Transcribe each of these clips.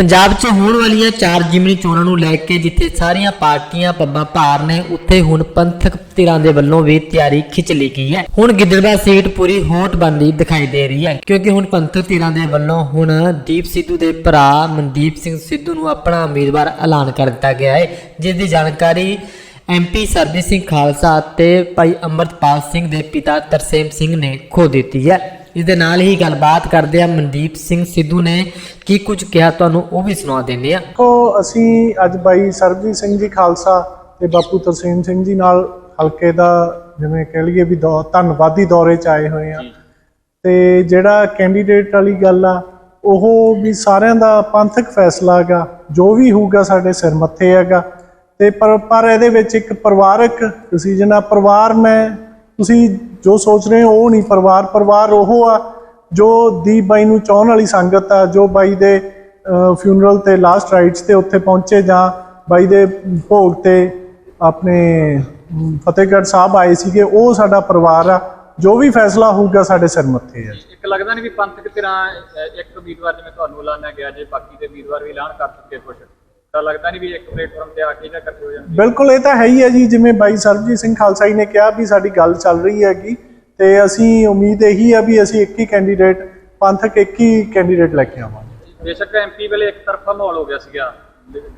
ਪੰਜਾਬ 'ਚ ਹੋਣ ਵਾਲੀਆਂ ਚਾਰ ਜਿਮਨੀ ਚੋਣਾਂ ਨੂੰ ਲੈ ਕੇ ਜਿੱਥੇ ਸਾਰੀਆਂ ਪਾਰਟੀਆਂ ਪੱਬਾਂ ਭਾਰ ਨੇ, ਉੱਥੇ ਹੁਣ ਪੰਥਕ ਧਿਰਾਂ ਦੇ ਵੱਲੋਂ ਵੀ ਤਿਆਰੀ ਖਿੱਚ ਲਈ ਗਈ ਹੈ। ਹੁਣ ਗਿੱਦੜਵਾ ਸੀਟ ਪੂਰੀ ਹੋਟ ਬੰਦੀ ਦਿਖਾਈ ਦੇ ਰਹੀ ਹੈ, ਕਿਉਂਕਿ ਹੁਣ ਪੰਥਕ ਧਿਰਾਂ ਦੇ ਵੱਲੋਂ ਹੁਣ ਦੀਪ ਸਿੱਧੂ ਦੇ ਭਰਾ ਮਨਦੀਪ ਸਿੰਘ ਸਿੱਧੂ ਨੂੰ ਆਪਣਾ ਉਮੀਦਵਾਰ ਐਲਾਨ ਕਰ ਦਿੱਤਾ ਗਿਆ ਹੈ, ਜਿਸ ਦੀ ਜਾਣਕਾਰੀ ਐਮਪੀ ਸਰਬਜੀਤ ਸਿੰਘ ਖਾਲਸਾ ਅਤੇ ਭਾਈ ਅੰਮ੍ਰਿਤਪਾਲ ਸਿੰਘ ਦੇ ਪਿਤਾ ਤਰਸੇਮ ਸਿੰਘ ਨੇ ਖੋ ਦਿੱਤੀ ਹੈ। ਇਸ ਦੇ ਨਾਲ ਹੀ ਗੱਲਬਾਤ ਕਰਦੇ ਆ ਮਨਦੀਪ ਸਿੰਘ ਸਿੱਧੂ ਨੇ। ਕੀ ਕੁਝ ਕਿਹਾ ਤੁਹਾਨੂੰ ਉਹ ਵੀ ਸੁਣਾ ਦਿੰਦੇ ਆ। ਦੇਖੋ ਅਸੀਂ ਅੱਜ ਬਾਈ ਸਰਬਜੀਤ ਸਿੰਘ ਜੀ ਖਾਲਸਾ ਤੇ ਬਾਪੂ ਤਰਸੇਮ ਸਿੰਘ ਜੀ ਨਾਲ ਹਲਕੇ ਦਾ ਜਿਵੇਂ ਕਹਿ ਲਈਏ ਵੀ ਦੌ- ਧੰਨਵਾਦੀ ਦੌਰੇ 'ਚ ਆਏ ਹੋਏ ਆ। ਤੇ ਜਿਹੜਾ ਕੈਂਡੀਡੇਟ ਵਾਲੀ ਗੱਲ ਆ ਉਹ ਵੀ ਸਾਰਿਆਂ ਦਾ ਪੰਥਕ ਫੈਸਲਾ ਹੈਗਾ ਜੋ ਵੀ ਹੋਊਗਾ ਸਾਡੇ ਸਿਰ ਮੱਥੇ ਹੈਗਾ। ਤੇ ਪਰ ਪਰ ਇਹਦੇ ਵਿੱਚ ਇੱਕ ਪਰਿਵਾਰਕ ਡਿਸੀਜਨ ਆ ਪਰਿਵਾਰ ਮੈਂ ਤੁਸੀਂ ਜੋ ਸੋਚ ਰਹੇ ਹੋ, ਉਹ ਨਹੀਂ, ਪਰਿਵਾਰ ਪਰਿਵਾਰ ਉਹ ਆ, ਜੋ ਦੀਪ ਬਾਈ ਨੂੰ ਚਾਹਣ ਵਾਲੀ ਸੰਗਤ ਆ, ਜੋ ਬਾਈ ਦੇ ਫਿਊਨਰਲ ਤੇ ਲਾਸਟ ਰਾਈਟਸ ਤੇ ਉੱਥੇ ਪਹੁੰਚੇ ਜਾਂ ਬਾਈ ਦੇ ਭੋਗ ਤੇ ਆਪਣੇ ਫਤਿਹਗੜ੍ਹ ਸਾਹਿਬ ਆਏ ਸੀਗੇ, ਉਹ ਸਾਡਾ ਪਰਿਵਾਰ ਆ, ਜੋ ਵੀ ਫੈਸਲਾ ਹੋਊਗਾ ਸਾਡੇ ਸਿਰ ਮੱਥੇ ਆ। ਇੱਕ ਲੱਗਦਾ ਨਹੀਂ ਵੀ ਪੰਥਕ ਧਿਰਾਂ ਇੱਕ ਉਮੀਦਵਾਰ ਜਿਵੇਂ ਤੁਹਾਨੂੰ ਐਲਾਨਿਆ ਗਿਆ, ਜੇ ਬਾਕੀ ਦੇ ਉਮੀਦਵਾਰ ਵੀ ਐਲਾਨ ਕਰ ਚੁੱਕੇ ਕੁਝ ਤਾਂ ਲੱਗਦਾ ਨਹੀਂ ਵੀ ਇੱਕ ਪਲੇਟਫਾਰਮ ਤੇ ਆ ਕੇ ਜਾਂ ਇਕੱਠੇ ਹੋ ਜਾਣਗੇ ਬਿਲਕੁਲ ਇਹ ਤਾਂ ਹੈ ਹੀ ਹੈ ਜੀ ਜਿਵੇਂ ਬਾਈ ਸਰਬਜੀਤ ਸਿੰਘ ਖਾਲਸਾ ਜੀ ਨੇ ਕਿਹਾ ਵੀ ਸਾਡੀ ਗੱਲ ਚੱਲ ਰਹੀ ਹੈਗੀ ਤੇ ਅਸੀਂ ਉਮੀਦ ਇਹੀ ਆ ਵੀ ਅਸੀਂ ਇੱਕ ਹੀ ਕੈਂਡੀਡੇਟ ਪੰਥਕ ਇੱਕ ਹੀ ਕੈਂਡੀਡੇਟ ਲੈ ਕੇ ਆਵਾਂਗੇ। ਬੇਸ਼ੱਕ ਐਮਪੀ ਵੇਲੇ ਇੱਕ ਤਰਫਾ ਮਾਹੌਲ ਹੋ ਗਿਆ ਸੀਗਾ।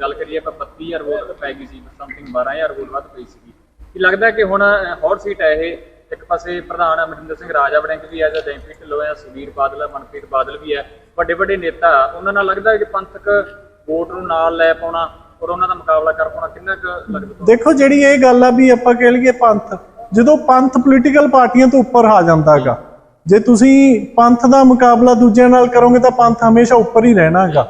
ਗੱਲ ਕਰੀਏ ਆਪਾਂ 32000 ਵੋਟ ਪੈ ਗਈ ਸੀ ਸਮਥਿੰਗ 12000 ਵੋਟ ਵੱਧ ਪਈ ਸੀਗੀ। ਕੀ ਲੱਗਦਾ ਕਿ ਹੁਣ ਹੌਟ ਸੀਟ ਹੈ ਇਹ? ਇੱਕ ਪਾਸੇ ਪ੍ਰਧਾਨ ਅਮਰਿੰਦਰ ਸਿੰਘ ਰਾਜਾ ਵੜਿੰਗ ਵੀ ਐਜ਼ ਅ ਡੈਂਪੀ ਢਿੱਲੋਂ ਹੈ ਸੁਵੀਰ ਬਾਦਲ ਮਨਪ੍ਰੀਤ ਬਾਦਲ ਵੀ ਹੈ ਵੱਡੇ ਵੱਡੇ ਨੇਤਾ ਉਹਨਾਂ ਨਾਲ ਲੱਗਦਾ ਕਿ ਪੰਥਕ ਵੋਟ ਨੂੰ ਨਾਲ ਲੈ ਪਾਉਣਾ ਔਰ ਉਹਨਾਂ ਦਾ ਮੁਕਾਬਲਾ ਕਰ ਪਾਉਣਾ, ਕਿੰਨਾ ਕੁ ਲੱਗਦਾ ਦੇਖੋ ਜਿਹੜੀ ਇਹ ਗੱਲ ਆ ਵੀ ਆਪਾਂ ਕਹਿ ਲਈਏ ਪੰਥ, ਜਦੋਂ ਪੰਥ ਪੋਲੀਟੀਕਲ ਪਾਰਟੀਆਂ ਤੋਂ ਉੱਪਰ ਆ ਜਾਂਦਾ ਹੈਗਾ ਜੇ ਤੁਸੀਂ ਪੰਥ ਦਾ ਮੁਕਾਬਲਾ ਦੂਜਿਆਂ ਨਾਲ ਕਰੋਗੇ ਤਾਂ ਪੰਥ ਹਮੇਸ਼ਾ ਉੱਪਰ ਹੀ ਰਹਿਣਾ ਹੈਗਾ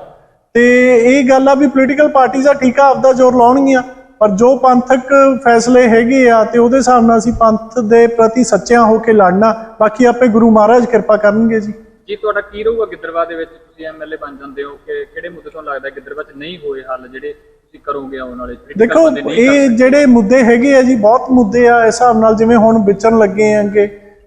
ਤੇ ਇਹ ਗੱਲ ਆ ਵੀ ਪੋਲੀਟੀਕਲ ਪਾਰਟੀਆਂ ਠੀਕ ਆ, ਆਪਦਾ ਜ਼ੋਰ ਲਾਉਣਗੀਆਂ, ਪਰ ਜੋ ਪੰਥਕ ਫੈਸਲੇ ਹੈਗੇ ਆ ਤੇ ਉਹਦੇ ਹਿਸਾਬ ਨਾਲ ਅਸੀਂ ਪੰਥ ਦੇ ਪ੍ਰਤੀ ਸੱਚਿਆਂ ਹੋ ਕੇ ਲੜਨਾ, ਬਾਕੀ ਆਪੇ ਗੁਰੂ ਮਹਾਰਾਜ ਕਿਰਪਾ ਕਰਨਗੇ ਜੀ। ਜੀ ਤੁਹਾਡਾ ਕੀ ਰਹੂਗਾ ਗਿੱਦੜਵਾ ਦੇ ਵਿੱਚ? ਤੁਸੀਂ ਐਮਐਲਏ ਬਣ ਜਾਂਦੇ ਹੋ ਕਿ ਕਿਹੜੇ ਮੁੱਦੇ ਤੋਂ ਲੱਗਦਾ ਗਿੱਦੜਵਾ 'ਚ ਨਹੀਂ ਹੋਏ ਹੱਲ ਜਿਹੜੇ ਤੁਸੀਂ ਕਰੋਗੇ ਆਉਣ ਵਾਲੇ ਦੇਖੋ ਇਹ ਜਿਹੜੇ ਮੁੱਦੇ ਹੈਗੇ ਆ ਜੀ ਬਹੁਤ ਮੁੱਦੇ ਆ ਇਸ ਹਿਸਾਬ ਨਾਲ ਜਿਵੇਂ ਹੁਣ ਵਿਚਰਨ ਲੱਗੇ ਆਂਗੇ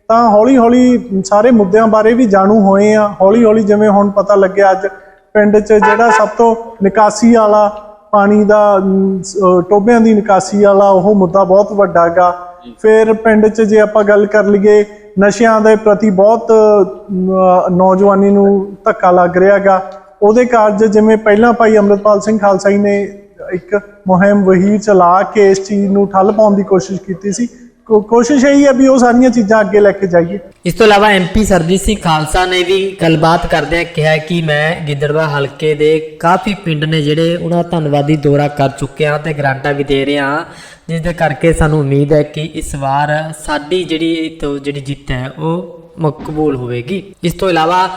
ਤਾਂ ਹੌਲੀ ਹੌਲੀ ਸਾਰੇ ਮੁੱਦਿਆਂ ਬਾਰੇ ਵੀ ਜਾਣੂ ਹੋਏ ਆ। ਹੌਲੀ ਹੌਲੀ ਜਿਵੇਂ ਹੁਣ ਪਤਾ ਲੱਗਿਆ ਅੱਜ ਪਿੰਡ 'ਚ ਜਿਹੜਾ ਸਭ ਤੋਂ ਨਿਕਾਸੀ ਵਾਲਾ ਪਾਣੀ ਦਾ ਟੋਭਿਆਂ ਦੀ ਨਿਕਾਸੀ ਵਾਲਾ ਉਹ ਮੁੱਦਾ ਬਹੁਤ ਵੱਡਾ ਹੈਗਾ ਫਿਰ ਪਿੰਡ 'ਚ ਜੇ ਆਪਾਂ ਗੱਲ ਕਰ ਲਈਏ ਨਸ਼ਿਆਂ ਦੇ ਪ੍ਰਤੀ ਬਹੁਤ ਨੌਜਵਾਨੀ ਨੂੰ ਧੱਕਾ ਲੱਗ ਰਿਹਾ ਉਹਦੇ ਕਾਰਜ ਜਿਵੇਂ ਪਹਿਲਾਂ ਭਾਈ ਅੰਮ੍ਰਿਤਪਾਲ ਸਿੰਘ ਖਾਲਸਾ ਜੀ ਨੇ ਇੱਕ ਮੁਹਿੰਮ ਵਹੀਰ ਚਲਾ ਕੇ ਇਸ ਚੀਜ਼ ਨੂੰ ਠੱਲ ਪਾਉਣ ਦੀ ਕੋਸ਼ਿਸ਼ ਕੀਤੀ ਸੀ। ਕੋਸ਼ਿਸ਼ ਇਹੀ ਹੈ ਵੀ ਉਹ ਸਾਰੀਆਂ ਚੀਜ਼ਾਂ ਅੱਗੇ ਲੈ ਕੇ ਜਾਈਏ। ਇਸ ਤੋਂ ਇਲਾਵਾ ਐਮਪੀ ਸਰਜੀਤ ਸਿੰਘ ਖਾਲਸਾ ਨੇ ਵੀ ਗੱਲਬਾਤ ਕਰਦਿਆਂ ਕਿਹਾ ਕਿ ਮੈਂ ਗਿੱਦੜਵਾ ਹਲਕੇ ਦੇ ਕਾਫੀ ਪਿੰਡ ਨੇ ਜਿਹੜੇ ਉਹਨਾਂ ਦਾ ਧੰਨਵਾਦੀ ਦੌਰਾ ਕਰ ਚੁੱਕਿਆ ਤੇ ਗਰਾਂਟਾਂ ਵੀ ਦੇ ਰਿਹਾ ਜਿਸ ਦੇ ਕਰਕੇ ਸਾਨੂੰ ਉਮੀਦ ਹੈ ਕਿ ਇਸ ਵਾਰ ਸਾਡੀ ਜਿਹੜੀ ਤੋਂ ਜਿਹੜੀ ਜਿੱਤ ਹੈ, ਉਹ ਮਕਬੂਲ ਹੋਵੇਗੀ। ਇਸ ਤੋਂ ਇਲਾਵਾ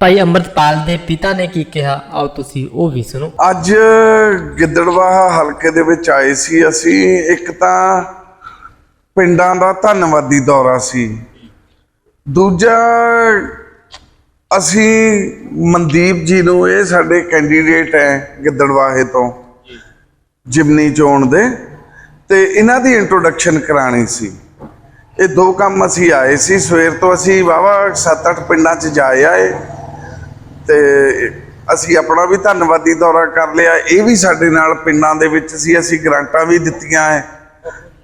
ਭਾਈ ਅੰਮ੍ਰਿਤਪਾਲ ਦੇ ਪਿਤਾ ਨੇ ਕੀ ਕਿਹਾ, ਆਓ ਤੁਸੀਂ ਉਹ ਵੀ ਸੁਣੋ। ਅੱਜ ਗਿੱਦੜਵਾ ਹਲਕੇ ਦੇ ਵਿੱਚ ਆਏ ਸੀ ਅਸੀਂ। ਇੱਕ ਤਾਂ ਪਿੰਡਾਂ ਦਾ ਧੰਨਵਾਦੀ ਦੌਰਾ ਸੀ। ਦੂਜਾ, ਅਸੀਂ ਮਨਦੀਪ ਜੀ ਨੂੰ ਇਹ ਸਾਡੇ ਕੈਂਡੀਡੇਟ ਹੈ ਗਿੱਦੜਵਾਹੇ ਤੋਂ, ਜਿਮਨੀ ਚੋਣ ਦੇ। ਤੇ ਇਹਨਾਂ ਦੀ ਇੰਟਰੋਡਕਸ਼ਨ ਕਰਾਣੀ ਸੀ। ਇਹ ਦੋ ਕੰਮ ਅਸੀਂ ਆਏ ਸੀ। ਸਵੇਰ ਤੋਂ ਅਸੀਂ ਵਾਵਾ 7-8 ਪਿੰਡਾਂ 'ਚ ਜਾਏ ਆਏ ਤੇ ਅਸੀਂ ਆਪਣਾ ਵੀ ਧੰਨਵਾਦੀ ਦੌਰਾ ਕਰ ਲਿਆ। ਇਹ ਵੀ ਸਾਡੇ ਨਾਲ ਪਿੰਡਾਂ ਦੇ ਵਿੱਚ ਸੀ। ਅਸੀਂ ਗ੍ਰਾਂਟਾਂ ਵੀ ਦਿੱਤੀਆਂ ਹੈ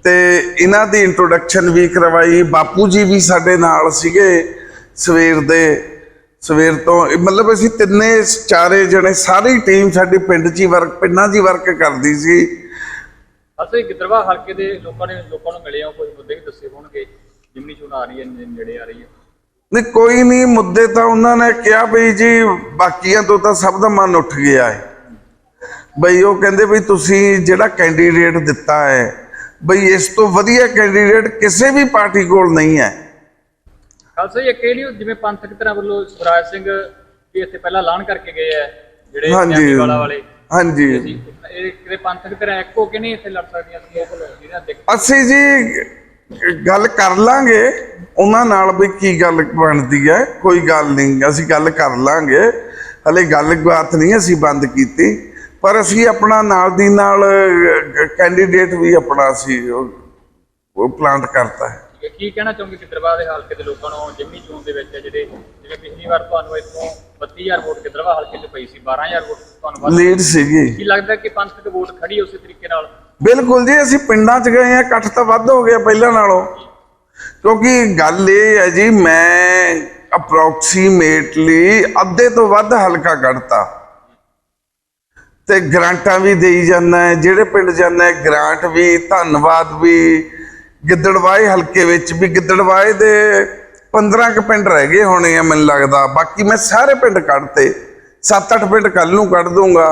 ਤੇ ਇਹਨਾਂ ਦੀ ਇੰਟਰੋਡਕਸ਼ਨ ਵੀ ਕਰਵਾਈ। ਬਾਪੂ ਜੀ ਵੀ ਸਾਡੇ ਨਾਲ ਸੀਗੇ ਸਵੇਰ ਦੇ। ਸਵੇਰ ਤੋਂ ਮਤਲਬ ਅਸੀਂ ਤਿੰਨੇ ਚਾਰੇ ਜਣੇ ਸਾਰੀ ਟੀਮ ਸਾਡੀ ਪਿੰਡ 'ਚ ਹੀ ਵਰਕ ਪਿੰਡਾਂ 'ਚ ਹੀ ਵਰਕ ਕਰਦੀ ਸੀ। ਅਸੀਂ ਗਿੱਦੜਵਾ ਹਲਕੇ ਦੇ ਲੋਕਾਂ ਨੇ ਲੋਕਾਂ ਨੂੰ ਮਿਲੇ ਹੋ ਕੋਈ ਮੁੱਦੇ ਵੀ ਦੱਸੇ ਹੋਣਗੇ। ਜਿੰਨੀ ਚੋਣ ਆ ਰਹੀ ਹੈ ਨੇੜੇ ਆ ਰਹੀ ਹੈ। ਨਹੀਂ ਕੋਈ ਨਹੀਂ ਮੁੱਦੇ ਤਾਂ ਉਹਨਾਂ ਨੇ ਕਿਹਾ ਬਈ ਜੀ ਬਾਕੀਆਂ ਤੋਂ ਤਾਂ ਸਭ ਦਾ ਮਨ ਉੱਠ ਗਿਆ ਹੈ। ਬਈ ਉਹ ਕਹਿੰਦੇ ਬਈ ਤੁਸੀਂ ਜਿਹੜਾ ਕੈਂਡੀਡੇਟ ਦਿੱਤਾ ਹੈ ਬਈ ਇਸ ਤੋਂ ਵਧੀਆ ਕੈਂਡੀਡੇਟ ਕਿਸੇ ਵੀ ਪਾਰਟੀ ਕੋਲ ਨਹੀਂ ਹੈ। ਖਾਲਸਾ ਜੀ ਅਕੇਲੀ ਜਿਵੇਂ ਪੰਥਕ ਤਰ੍ਹਾਂ ਵੱਲੋਂ ਸਵਰਾਜ ਸਿੰਘ ਵੀ ਇੱਥੇ ਪਹਿਲਾਂ ਐਲਾਨ ਕਰਕੇ ਗਏ ਆ ਜਿਹੜੇ ਹਾਂਜੀ। ਵਾਲਾ ਵਾਲੇ। ਹਾਂਜੀ। ਅਸੀਂ ਇਹ ਕਿਤੇ ਪੰਥਕ ਤਰ੍ਹਾਂ ਇੱਕ ਹੋ ਕੇ ਨਹੀਂ ਇੱਥੇ ਲੜ ਸਕਦੀਆਂ ਲੋਕ ਜਿਹਨਾਂ ਦੇਖ। ਅਸੀਂ ਜੀ ਗੱਲ ਕਰ ਲਾਂਗੇ ਉਹਨਾਂ ਨਾਲ ਵੀ ਕੀ ਗੱਲ ਬਣਦੀ ਹੈ ਕੋਈ ਗੱਲ ਨਹੀਂ ਅਸੀਂ ਗੱਲ ਕਰ ਲਾਂਗੇ। ਹਲੇ ਗੱਲ ਬਾਤ ਨਹੀਂ ਅਸੀਂ ਬੰਦ ਕੀਤੀ ਪਰ ਅਸੀਂ ਆਪਣਾ ਨਾਲ ਦੀ ਨਾਲ ਕੈਂਡੀਡੇਟ ਵੀ ਆਪਣਾ ਅਸੀਂ ਉਹ ਪਲਾਂਟ ਕਰਤਾ ਹੈ। ਇਹ ਕੀ ਕਹਿਣਾ ਚਾਹੋਗੇ ਗਿੱਦੜਬਾਹ ਦੇ ਹਲਕੇ ਦੇ ਲੋਕਾਂ ਨੂੰ? ਜਿਮਨੀ ਚੋਣ ਦੇ ਵਿੱਚ ਜਿਹੜੇ ਜਿਵੇਂ ਪਿਛਲੀ ਵਾਰ ਤੁਹਾਨੂੰ ਇੱਥੋਂ 32000 ਵੋਟ ਗਿੱਦੜਬਾਹ ਹਲਕੇ 'ਚ ਪਈ ਸੀ 12000 ਵੋਟ ਤੁਹਾਨੂੰ ਵੱਧ ਲੀਡ ਸੀਗੀ। ਕੀ ਲੱਗਦਾ ਕਿ ਪੰਥਕ ਵੋਟ ਖੜੀ ਉਸੇ ਤਰੀਕੇ ਨਾਲ? ਬਿਲਕੁਲ ਜੀ ਅਸੀਂ ਪਿੰਡਾਂ 'ਚ ਗਏ ਆ ਇਕੱਠ ਤਾਂ ਵੱਧ ਹੋ ਗਿਆ ਪਹਿਲਾਂ ਨਾਲੋਂ। ਕਿਉਂਕਿ ਗੱਲ ਇਹ ਹੈ ਜੀ ਮੈਂ ਅਪਰੋਕਸੀਮੇਟਲੀ ਅੱਧੇ ਤੋਂ ਵੱਧ ਹਲਕਾ ਕੱਢਤਾ। ਤੇ ਗ੍ਰਾਂਟਾਂ ਵੀ ਦੇਈ ਜਾਂਦਾ ਹੈ ਜਿਹੜੇ ਪਿੰਡ ਜਾਂਦਾ ਹੈ ਗ੍ਰਾਂਟ ਵੀ ਧੰਨਵਾਦ ਵੀ ਗਿੱਦੜਵਾਏ ਹਲਕੇ ਵਿੱਚ ਵੀ ਗਿੱਦੜਵਾਏ ਦੇ 15 ਕੁ ਪਿੰਡ ਰਹਿ ਗਏ ਹੋਣੇ ਆ ਮੈਨੂੰ ਲੱਗਦਾ। ਬਾਕੀ ਮੈਂ ਸਾਰੇ ਪਿੰਡ ਕੱਢਤੇ। 7-8 ਪਿੰਡ ਕੱਲ ਨੂੰ ਕੱਢ ਦੂੰਗਾ।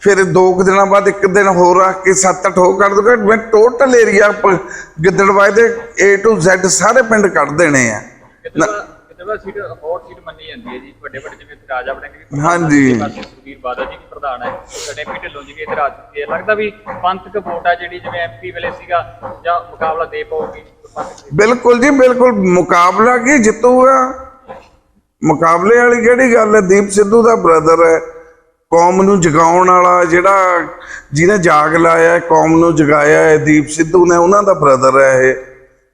ਫਿਰ ਦੋ ਕੁ ਦਿਨਾਂ ਬਾਅਦ ਇੱਕ ਦਿਨ ਹੋਰ ਰੱਖ ਕੇ 7-8 ਹੋ ਕੱਢ ਦੂੰਗਾ। ਮੈਂ ਟੋਟਲ ਏਰੀਆ ਗਿੱਦੜਵਾਏ ਦੇ A to Z ਸਾਰੇ ਪਿੰਡ ਕੱਢ ਦੇਣੇ ਆ। ਗਿੱਦੜਬਾਹ ਸੀਟ ਹੌਟ ਸੀਟ ਮੰਨੀ ਜਾਂਦੀ ਹੈ ਜੀ। ਵੱਡੇ ਵੱਡੇ ਜਿਵੇਂ ਇੱਥੇ ਰਾਜਾ ਵੜਿੰਗ ਵੀ ਪ੍ਰਧਾਨ ਹੈ, ਹਾਂਜੀ। ਸੁਖਬੀਰ ਬਾਦਲ ਜੀ ਵੀ ਪ੍ਰਧਾਨ ਹੈ। ਸਾਡੇ ਐਮਪੀ ਢਿੱਲੋਂ ਜੀ ਵੀ ਇੱਧਰ ਆ ਚੁੱਕੇ ਆ। ਲੱਗਦਾ ਵੀ ਪੰਥਕ ਵੋਟ ਆ ਜਿਹੜੀ ਜਿਵੇਂ ਐਮਪੀ ਵੇਲੇ ਸੀਗਾ ਜਾਂ ਮੁਕਾਬਲਾ ਦੇ ਪਾਉਗੀ। ਪੰਥਕ ਦੀ? ਬਿਲਕੁਲ ਜੀ ਬਿਲਕੁਲ। ਮੁਕਾਬਲਾ ਕੀ ਜਿੱਤੂਗਾ? ਮੁਕਾਬਲੇ ਵਾਲੀ ਕਿਹੜੀ ਗੱਲ ਹੈ? ਦੀਪ ਸਿੱਧੂ ਦਾ ਬ੍ਰਦਰ ਹੈ। ਕੌਮ ਨੂੰ ਜਗਾਉਣ ਵਾਲਾ ਜਿਹੜਾ ਜਿਹਨੇ ਜਾਗ ਲਾਇਆ ਹੈ, ਕੌਮ ਨੂੰ ਜਗਾਇਆ ਹੈ ਦੀਪ ਸਿੱਧੂ ਨੇ ਉਹਨਾਂ ਦਾ ਬ੍ਰਦਰ ਹੈ ਇਹ।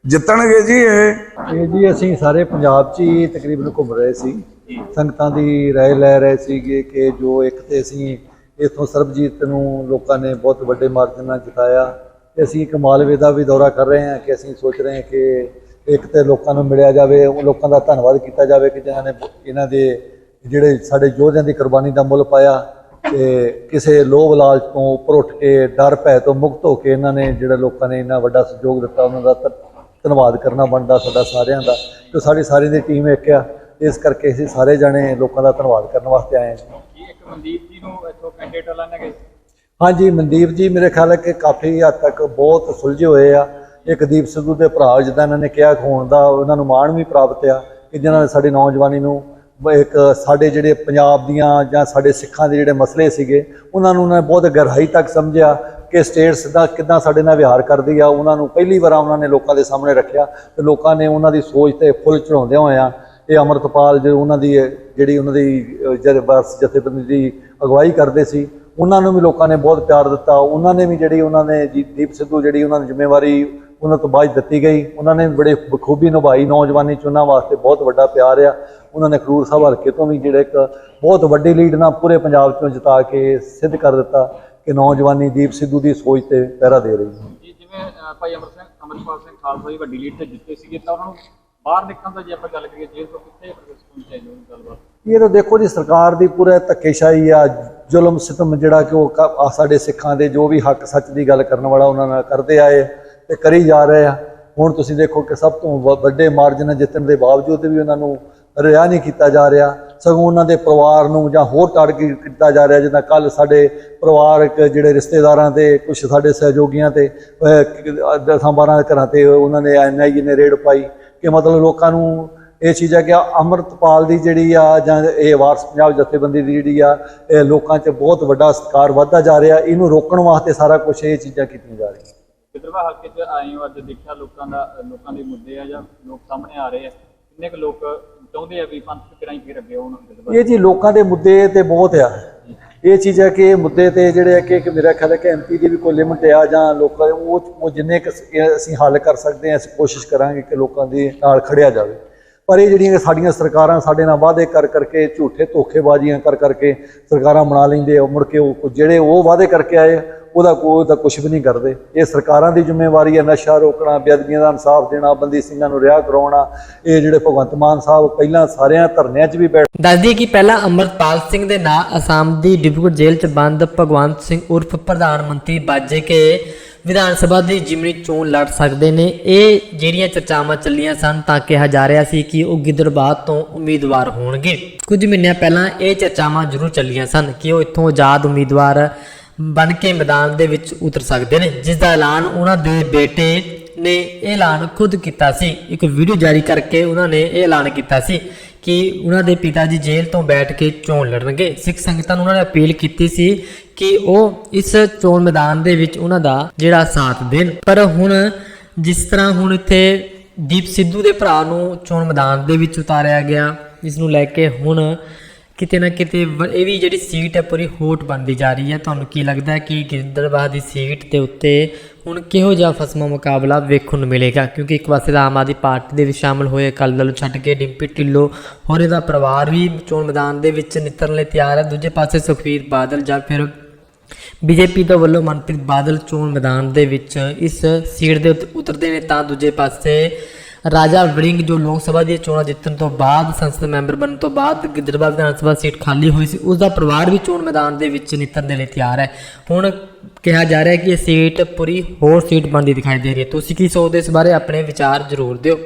ਜਿੱਤਣਗੇ ਜੀ ਇਹ? ਇਹ ਜੀ ਅਸੀਂ ਸਾਰੇ ਪੰਜਾਬ 'ਚ ਹੀ ਤਕਰੀਬਨ ਘੁੰਮ ਰਹੇ ਸੀ। ਸੰਗਤਾਂ ਦੀ ਰਾਏ ਲੈ ਰਹੇ ਸੀਗੇ ਕਿ ਜੋ ਇੱਕ ਤੇ ਅਸੀਂ ਇਥੋਂ ਸਰਬਜੀਤ ਨੂੰ ਲੋਕਾਂ ਨੇ ਬਹੁਤ ਵੱਡੇ ਮਾਰਜਨ ਨਾਲ ਜਿਤਾਇਆ। ਤੇ ਅਸੀਂ ਇੱਕ ਮਾਲਵੇ ਦਾ ਵੀ ਦੌਰਾ ਕਰ ਰਹੇ ਹਾਂ ਕਿ ਅਸੀਂ ਸੋਚ ਰਹੇ ਹਾਂ ਕਿ ਇੱਕ ਤੇ ਲੋਕਾਂ ਨੂੰ ਮਿਲਿਆ ਜਾਵੇ, ਉਹ ਲੋਕਾਂ ਦਾ ਧੰਨਵਾਦ ਕੀਤਾ ਜਾਵੇ ਕਿ ਜਿਨ੍ਹਾਂ ਨੇ ਇਹਨਾਂ ਦੇ ਜਿਹੜੇ ਸਾਡੇ ਯੋਧਿਆਂ ਦੀ ਕੁਰਬਾਨੀ ਦਾ ਮੁੱਲ ਪਾਇਆ ਤੇ ਕਿਸੇ ਲੋਭ ਲਾਲਚ ਤੋਂ ਉੱਪਰ ਉੱਠ ਕੇ, ਡਰ ਭੈ ਤੋਂ ਮੁਕਤ ਹੋ ਕੇ ਇਹਨਾਂ ਨੇ ਜਿਹੜਾ ਲੋਕਾਂ ਨੇ ਇੰਨਾ ਵੱਡਾ ਸਹਿਯੋਗ ਦਿੱਤਾ, ਉਹਨਾਂ ਦਾ ਧੰਨ- ਧੰਨਵਾਦ ਕਰਨਾ ਬਣਦਾ ਸਾਡਾ ਸਾਰਿਆਂ ਦਾ ਤੇ ਸਾਡੀ ਸਾਰੀ ਦੀ ਟੀਮ ਇੱਕ ਆ। ਇਸ ਕਰਕੇ ਅਸੀਂ ਸਾਰੇ ਜਣੇ ਲੋਕਾਂ ਦਾ ਧੰਨਵਾਦ ਕਰਨ ਵਾਸਤੇ ਆਏ ਹਾਂ ਕੀ ਇੱਕ ਮਨਦੀਪ ਜੀ ਨੂੰ ਇੱਥੋਂ ਕੈਂਡੀਡੇਟ ਲਾਣਗੇ ਹਾਂਜੀ ਮਨਦੀਪ ਜੀ ਮੇਰੇ ਖਿਆਲ ਹੈ ਕਿ ਕਾਫੀ ਹੱਦ ਤੱਕ ਬਹੁਤ ਸੁਲਝੇ ਹੋਏ ਆ। ਇੱਕ ਦੀਪ ਸਿੱਧੂ ਦੇ ਭਰਾ ਜਿੱਦਾਂ ਇਹਨਾਂ ਨੇ ਕਿਹਾ ਹੋਣ ਦਾ ਉਹਨਾਂ ਨੂੰ ਮਾਣ ਵੀ ਪ੍ਰਾਪਤ ਆ ਕਿ ਜਿਨ੍ਹਾਂ ਨੇ ਸਾਡੀ ਨੌਜਵਾਨੀ ਨੂੰ ਇੱਕ ਸਾਡੇ ਜਿਹੜੇ ਪੰਜਾਬ ਦੀਆਂ ਜਾਂ ਸਾਡੇ ਸਿੱਖਾਂ ਦੇ ਜਿਹੜੇ ਮਸਲੇ ਸੀਗੇ ਉਹਨਾਂ ਨੂੰ ਉਹਨਾਂ ਨੇ ਬਹੁਤ ਗਹਿਰਾਈ ਤੱਕ ਸਮਝਿਆ। ਕਿ ਸਟੇਟਸ ਦਾ ਕਿੱਦਾਂ ਸਾਡੇ ਨਾਲ ਵਿਹਾਰ ਕਰਦੀ ਆ ਉਹਨਾਂ ਨੂੰ ਪਹਿਲੀ ਵਾਰ ਉਹਨਾਂ ਨੇ ਲੋਕਾਂ ਦੇ ਸਾਹਮਣੇ ਰੱਖਿਆ ਤੇ ਲੋਕਾਂ ਨੇ ਉਹਨਾਂ ਦੀ ਸੋਚ ਤੇ ਫੁੱਲ ਚੜਾਉਂਦਿਆਂ ਹੋਇਆਂ ਇਹ ਅਮਰਤਪਾਲ ਜੋ ਉਹਨਾਂ ਦੀ ਜਿਹੜੀ ਉਹਨਾਂ ਦੀ ਅਹ, ਜਥੇਬੰਦੀ ਦੀ ਅਗਵਾਈ ਕਰਦੇ ਸੀ ਉਹਨਾਂ ਨੂੰ ਵੀ ਲੋਕਾਂ ਨੇ ਬਹੁਤ ਪਿਆਰ ਦਿੱਤਾ। ਉਹਨਾਂ ਨੇ ਵੀ ਜਿਹੜੀ ਉਹਨਾਂ ਨੇ ਜੀ ਦੀਪ ਸਿੱਧੂ ਜਿਹੜੀ ਉਹਨਾਂ ਨੂੰ ਜ਼ਿੰਮੇਵਾਰੀ ਉਹਨਾਂ ਤੋਂ ਬਾਅਦ ਦਿੱਤੀ ਗਈ। ਉਹਨਾਂ ਨੇ ਬੜੇ ਬਖੂਬੀ ਨਿਭਾਈ ਨੌਜਵਾਨੀ ਚ ਉਹਨਾਂ ਵਾਸਤੇ ਬਹੁਤ ਵੱਡਾ ਪਿਆਰ ਆ। ਉਹਨਾਂ ਨੇ ਖਰੂਰ ਸਾਹਿਬ ਹਲਕੇ ਤੋਂ ਵੀ ਜਿਹੜੇ ਇੱਕ ਬਹੁਤ ਵੱਡੀ ਲੀਡ ਨਾਲ ਪੂਰੇ ਪੰਜਾਬ ਚੋਂ ਜਿਤਾ ਕੇ ਸਿੱਧ ਕਰ ਦਿੱਤਾ। ਕਿ ਨੌਜਵਾਨੀ ਦੀਪ ਸਿੱਧੂ ਦੀ ਸੋਚ ਤੇ ਪਹਿਰਾ ਦੇ ਰਹੀ ਹੈ। ਜੀ ਜਿਵੇਂ ਅਹ, ਭਾਈ ਅਮਰ ਸਿੰਘ ਅਮਰਪਾਲ ਸਿੰਘ ਖਾਲਸਾ ਜੀ ਵੱਡੀ ਲੀਡ ਤੇ ਜਿੱਤੇ ਸੀਗੇ ਤਾਂ ਉਹਨਾਂ ਨੂੰ ਬਾਹਰ ਨਿਕਲਣ ਦਾ ਜੇ ਆਪਾਂ ਗੱਲ ਕਰੀਏ ਜੇਲ੍ਹ ਤੋਂ ਕਿੱਥੇ ਪਹੁੰਚ ਚਾਹੀਦੀ ਉਹ ਗੱਲਬਾਤ? ਇਹ ਤਾਂ ਦੇਖੋ ਜੀ ਸਰਕਾਰ ਦੀ ਪੂਰਾ ਧੱਕੇਸ਼ਾਹੀ ਆ ਜ਼ੁਲਮ ਸਿਤਮ ਜਿਹੜਾ ਕਿ ਉਹ ਕ- ਆ ਸਾਡੇ ਸਿੱਖਾਂ ਦੇ ਜੋ ਵੀ ਹੱਕ ਸੱਚ ਦੀ ਗੱਲ ਕਰਨ ਵਾਲਾ ਉਹਨਾਂ ਨਾਲ ਕਰਦੇ ਆਏ ਤੇ ਕਰੀ ਜਾ ਰਹੇ ਆ। ਹੁਣ ਤੁਸੀਂ ਦੇਖੋ ਕਿ ਸਭ ਤੋਂ ਵ- ਵੱਡੇ ਮਾਰਜਨ ਜਿੱਤਣ ਦੇ ਬਾਵਜੂਦ ਵੀ ਉਹਨਾਂ ਨੂੰ ਰਿਹਾ ਨਹੀਂ ਕੀਤਾ ਜਾ ਰਿਹਾ। ਸਗੋਂ ਉਹਨਾਂ ਦੇ ਪਰਿਵਾਰ ਨੂੰ ਜਾਂ ਹੋਰ ਟਾਰਗੇਟ ਕੀਤਾ ਜਾ ਰਿਹਾ, ਜਿੱਦਾਂ ਕੱਲ ਸਾਡੇ ਪਰਿਵਾਰਕ ਜਿਹੜੇ ਰਿਸ਼ਤੇਦਾਰਾਂ ਤੇ ਕੁਝ ਸਾਡੇ ਸਹਿਯੋਗੀਆਂ ਤੇ 10 12 ਘਰਾਂ ਤੇ ਉਹਨਾਂ ਨੇ ਐਨਆਈਏ ਨੇ ਰੇਡ ਪਾਈ ਕਿ ਮਤਲਬ ਲੋਕਾਂ ਨੂੰ ਇਹ ਚੀਜ਼ ਹੈ ਕਿ ਅਮਰਤਪਾਲ ਦੀ ਜਿਹੜੀ ਆ ਜਾਂ ਇਹ ਵਾਰਸ ਪੰਜਾਬ ਜਥੇਬੰਦੀ ਦੀ ਜਿਹੜੀ ਆ, ਇਹ ਲੋਕਾਂ 'ਚ ਬਹੁਤ ਵੱਡਾ ਸਤਿਕਾਰ ਵੱਧਦਾ ਜਾ ਰਿਹਾ। ਇਹਨੂੰ ਰੋਕਣ ਵਾਸਤੇ ਸਾਰਾ ਕੁਝ ਇਹ ਚੀਜ਼ਾਂ ਕੀਤੀਆਂ ਜਾ ਰਹੀਆਂ। ਗਿੱਦੜਬਾਹ ਹਲਕੇ 'ਚ ਆਏ ਹੋ ਅੱਜ ਦੇਖਿਆ ਲੋਕਾਂ ਦਾ, ਲੋਕਾਂ ਦੇ ਮੁੱਦੇ ਆ ਜਾਂ ਲੋਕ ਸਾਹਮਣੇ ਆ ਰਹੇ ਆ। ਕਿੰਨੇ ਕੁ ਲੋਕ ਚਾਹੁੰਦੇ ਆ ਵੀ ਪੰਥ ਕਿਰਾਈ ਫੇਰ ਅੱਗੇ ਆਉਣ ਇਹ ਜੀ ਲੋਕਾਂ ਦੇ ਮੁੱਦੇ ਤੇ ਬਹੁਤ ਆ। ਇਹ ਚੀਜ਼ ਹੈ ਕਿ ਮੁੱਦੇ ਤੇ ਜਿਹੜੇ ਹੈ ਕਿ ਕਿ ਮੇਰਾ ਖਿਆਲ ਹੈ ਕਿ ਐਮਪੀ ਦੀ ਵੀ ਕੋਈ ਲਿਮਟ ਆ ਜਾਂ ਲੋਕਾਂ ਦੇ ਉਹ ਉਹ ਜਿੰਨੇ ਕੁ ਅਸੀਂ ਹੱਲ ਕਰ ਸਕਦੇ ਹਾਂ, ਅਸੀਂ ਕੋਸ਼ਿਸ਼ ਕਰਾਂਗੇ ਕਿ ਲੋਕਾਂ ਦੇ ਨਾਲ ਖੜਿਆ ਜਾਵੇ। ਪਰ ਇਹ ਜਿਹੜੀਆਂ ਸਾਡੀਆਂ ਸਰਕਾਰਾਂ ਸਾਡੇ ਨਾਲ ਵਾਅਦੇ ਕਰ ਕਰਕੇ ਝੂਠੇ ਧੋਖੇਬਾਜ਼ੀਆਂ ਕਰ ਕਰਕੇ ਸਰਕਾਰਾਂ ਬਣਾ ਲੈਂਦੇ ਆ, ਮੁੜ ਕੇ ਉਹ ਜਿਹੜੇ ਉਹ ਵਾਅਦੇ ਕਰਕੇ ਆਏ ਉਹਦਾ ਕੋਈ ਤਾਂ ਕੁਝ ਵੀ ਨਹੀਂ ਕਰਦੇ। ਇਹ ਸਰਕਾਰਾਂ ਦੀ ਜ਼ਿੰਮੇਵਾਰੀ ਹੈ ਨਸ਼ਾ ਰੋਕਣਾ, ਬੇਅਦਬੀਆਂ ਦਾ ਇਨਸਾਫ ਦੇਣਾ, ਬੰਦੀ ਸਿੰਘਾਂ ਨੂੰ ਰਿਹਾ ਕਰਾਉਣਾ। ਇਹ ਜਿਹੜੇ ਭਗਵੰਤ ਮਾਨ ਸਾਹਿਬ ਪਹਿਲਾਂ ਸਾਰਿਆਂ ਧਰਨਿਆਂ 'ਚ ਵੀ ਬੈਠ ਦੱਸਦੀ ਕਿ ਪਹਿਲਾਂ ਅਮਰਪਾਲ ਸਿੰਘ ਦੇ ਨਾਂ ਅਸਾਮ ਦੀ ਡਿਬਰੂਗੜ੍ਹ ਜੇਲ੍ਹ 'ਚ ਬੰਦ ਭਗਵੰਤ ਸਿੰਘ ਉਰਫ ਪ੍ਰਧਾਨ ਮੰਤਰੀ ਬਾਜੇ ਕੇ ਵਿਧਾਨ ਸਭਾ ਦੀ ਜਿਮਨੀ ਚੋਣ ਲੜ ਸਕਦੇ ਨੇ। ਇਹ ਜਿਹੜੀਆਂ ਚਰਚਾਵਾਂ ਚੱਲੀਆਂ ਸਨ ਤਾਂ ਕਿਹਾ ਜਾ ਰਿਹਾ ਸੀ ਕਿ ਉਹ ਗਿੱਦੜਬਾਹ ਤੋਂ ਉਮੀਦਵਾਰ ਹੋਣਗੇ। ਕੁਝ ਮਹੀਨਿਆਂ ਪਹਿਲਾਂ ਇਹ ਚਰਚਾਵਾਂ ਜ਼ਰੂਰ ਚੱਲੀਆਂ ਸਨ ਕਿ ਉਹ ਇੱਥੋਂ ਆਜ਼ਾਦ ਉਮੀਦਵਾਰ ਬਣ ਕੇ ਮੈਦਾਨ ਦੇ ਵਿੱਚ ਉਤਰ ਸਕਦੇ ਨੇ ਜਿਸ ਦਾ ਐਲਾਨ ਉਹਨਾਂ ਦੇ ਬੇਟੇ ਨੇ ਇਹ ਐਲਾਨ ਖੁਦ ਕੀਤਾ ਸੀ। ਇੱਕ ਵੀਡੀਓ ਜਾਰੀ ਕਰਕੇ ਉਹਨਾਂ ਨੇ ਇਹ ਐਲਾਨ ਕੀਤਾ ਸੀ ਕਿ ਉਹਨਾਂ ਦੇ ਪਿਤਾ ਜੀ ਜੇਲ੍ਹ ਤੋਂ ਬੈਠ ਕੇ ਚੋਣ ਲੜਨਗੇ। ਸਿੱਖ ਸੰਗਤਾਂ ਨੂੰ ਉਹਨਾਂ ਨੇ ਅਪੀਲ ਕੀਤੀ ਸੀ ਕਿ ਉਹ ਇਸ ਚੋਣ ਮੈਦਾਨ ਦੇ ਵਿੱਚ ਉਹਨਾਂ ਦਾ ਜਿਹੜਾ ਸਾਥ ਦੇਣ। ਪਰ ਹੁਣ ਜਿਸ ਤਰ੍ਹਾਂ ਹੁਣ ਇੱਥੇ ਦੀਪ ਸਿੱਧੂ ਦੇ ਭਰਾ ਨੂੰ ਚੋਣ ਮੈਦਾਨ ਦੇ ਵਿੱਚ ਉਤਾਰਿਆ ਗਿਆ, ਇਸ ਨੂੰ ਲੈ ਕੇ ਹੁਣ ਕਿਤੇ ਨਾ ਕਿਤੇ ਵ- ਇਹ ਵੀ ਜਿਹੜੀ ਸੀਟ ਹੈ, ਪੂਰੀ ਹੋਟ ਬਣਦੀ ਜਾ ਰਹੀ ਹੈ। ਤੁਹਾਨੂੰ ਕੀ ਲੱਗਦਾ ਹੈ ਕਿ ਗਿੱਦੜਬਾਹ ਦੀ ਸੀਟ ਦੇ ਉੱਤੇ ਹੁਣ ਕਿਹੋ ਜਿਹਾ ਫਸਮਾ ਮੁਕਾਬਲਾ ਵੇਖਣ ਨੂੰ ਮਿਲੇਗਾ? ਕਿਉਂਕਿ ਇੱਕ ਪਾਸੇ ਤਾਂ ਆਮ ਆਦਮੀ ਪਾਰਟੀ ਦੇ ਵਿੱਚ ਸ਼ਾਮਲ ਹੋਏ, ਅਕਾਲੀ ਦਲ ਨੂੰ ਛੱਡ ਕੇ ਡਿੰਪੀ ਢਿੱਲੋਂ ਹੋਰ ਇਹਦਾ ਪਰਿਵਾਰ ਵੀ ਚੋਣ ਮੈਦਾਨ ਦੇ ਵਿੱਚ ਨਿਤਰਨ ਲਈ ਤਿਆਰ ਹੈ। ਦੂਜੇ ਪਾਸੇ ਸੁਖਬੀਰ ਬਾਦਲ ਜਾਂ ਫਿਰ ਬੀਜੇਪੀ ਦੇ ਵੱਲੋਂ ਮਨਪ੍ਰੀਤ ਬਾਦਲ ਚੋਣ ਮੈਦਾਨ ਦੇ ਵਿੱਚ ਇਸ ਸੀਟ ਦੇ ਉੱਤੇ ਉਤਰਦੇ ਨੇ, ਤਾਂ ਦੂਜੇ ਪਾਸੇ ਰਾਜਾ ਵੜਿੰਗ ਜੋ ਲੋਕ ਸਭਾ ਦੀਆਂ ਚੋਣਾਂ ਜਿੱਤਣ ਤੋਂ ਬਾਅਦ ਸੰਸਦ ਮੈਂਬਰ ਬਣਨ ਤੋਂ ਬਾਅਦ ਗਿੱਦੜਬਾਹ ਵਿਧਾਨ ਸਭਾ ਸੀਟ ਖਾਲੀ ਹੋਈ ਸੀ ਉਸ ਦਾ ਪਰਿਵਾਰ ਵੀ ਚੋਣ ਮੈਦਾਨ ਦੇ ਵਿੱਚ ਨਿਤਰਨ ਦੇ ਲਈ ਤਿਆਰ ਹੈ। ਹੁਣ ਕਿਹਾ ਜਾ ਰਿਹਾ ਹੈ ਕਿ ਇਹ ਸੀਟ ਪੂਰੀ ਹੋਰ ਸੀਟ ਬਣਦੀ ਦਿਖਾਈ ਦੇ ਰਹੀ ਹੈ। ਤੁਸੀਂ ਕੀ ਸੋਚਦੇ ਇਸ ਬਾਰੇ ਆਪਣੇ ਵਿਚਾਰ ਜ਼ਰੂਰ ਦਿਓ।